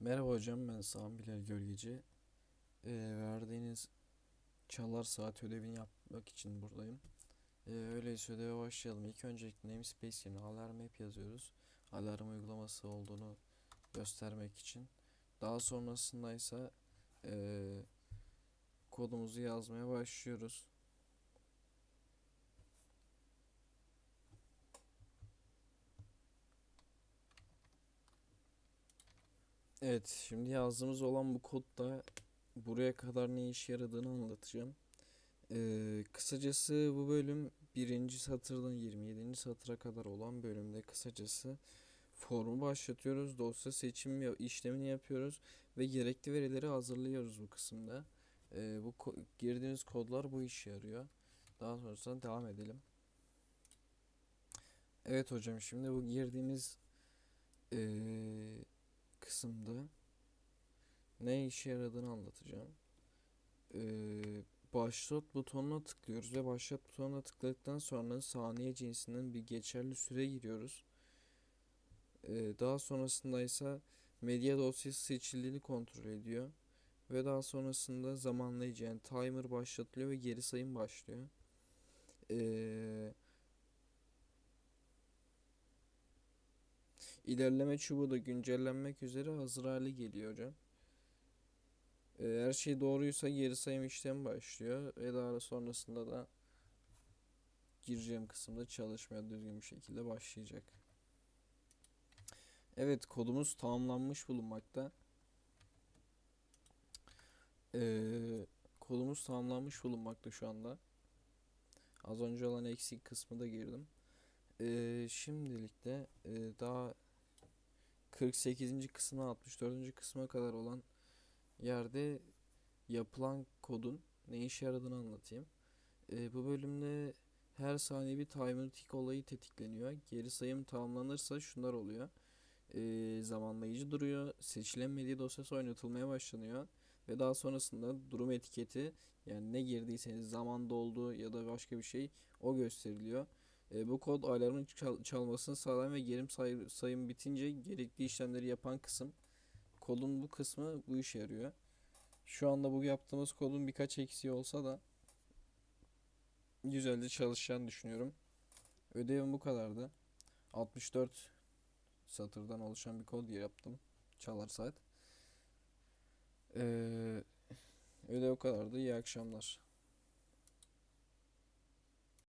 Merhaba hocam ben Sami Bilal Gölgeci. Ee, verdiğiniz çalar saat ödevini yapmak için buradayım. Ee, öyleyse ödeve başlayalım. İlk öncelikle namespace yerine alarm app yazıyoruz. Alarm uygulaması olduğunu göstermek için. Daha sonrasında ise ee, kodumuzu yazmaya başlıyoruz. Evet, şimdi yazdığımız olan bu kodda buraya kadar ne işe yaradığını anlatacağım. Ee, kısacası bu bölüm birinci satırdan 27. satıra kadar olan bölümde kısacası formu başlatıyoruz. Dosya seçim işlemini yapıyoruz ve gerekli verileri hazırlıyoruz bu kısımda. Ee, bu ko- girdiğimiz kodlar bu işe yarıyor. Daha sonrasında devam edelim. Evet hocam şimdi bu girdiğimiz ee, kısımda ne işe yaradığını anlatacağım. Ee, başlat butonuna tıklıyoruz ve başlat butonuna tıkladıktan sonra saniye cinsinden bir geçerli süre giriyoruz. Ee, daha sonrasında ise medya dosyası seçildiğini kontrol ediyor. Ve daha sonrasında zamanlayıcı yani timer başlatılıyor ve geri sayım başlıyor. Ee, ilerleme çubuğu da güncellenmek üzere hazır hale geliyor hocam. Ee, Her şey doğruysa geri sayım işlemi başlıyor ve daha sonrasında da gireceğim kısımda çalışmaya düzgün bir şekilde başlayacak. Evet kodumuz tamamlanmış bulunmakta. Ee, kodumuz tamamlanmış bulunmakta şu anda. Az önce olan eksik kısmı da girdim. Ee, şimdilik de e, daha 48. kısmına 64. kısma kadar olan yerde yapılan kodun ne işe yaradığını anlatayım. Ee, bu bölümde her saniye bir timer tick olayı tetikleniyor. Geri sayım tamamlanırsa şunlar oluyor. Ee, zamanlayıcı duruyor. Seçilen medya dosyası oynatılmaya başlanıyor. Ve daha sonrasında durum etiketi yani ne girdiyseniz zaman doldu ya da başka bir şey o gösteriliyor. Ee, bu kod alarmın çal- çalmasını sağlayan ve geri say- sayım bitince gerekli işlemleri yapan kısım. Kodun bu kısmı bu işe yarıyor. Şu anda bu yaptığımız kodun birkaç eksiği olsa da güzelce çalışacağını düşünüyorum. Ödevim bu kadardı. 64 satırdan oluşan bir kod yaptım. Çalar saat. Ee, ödev kadardı. İyi akşamlar.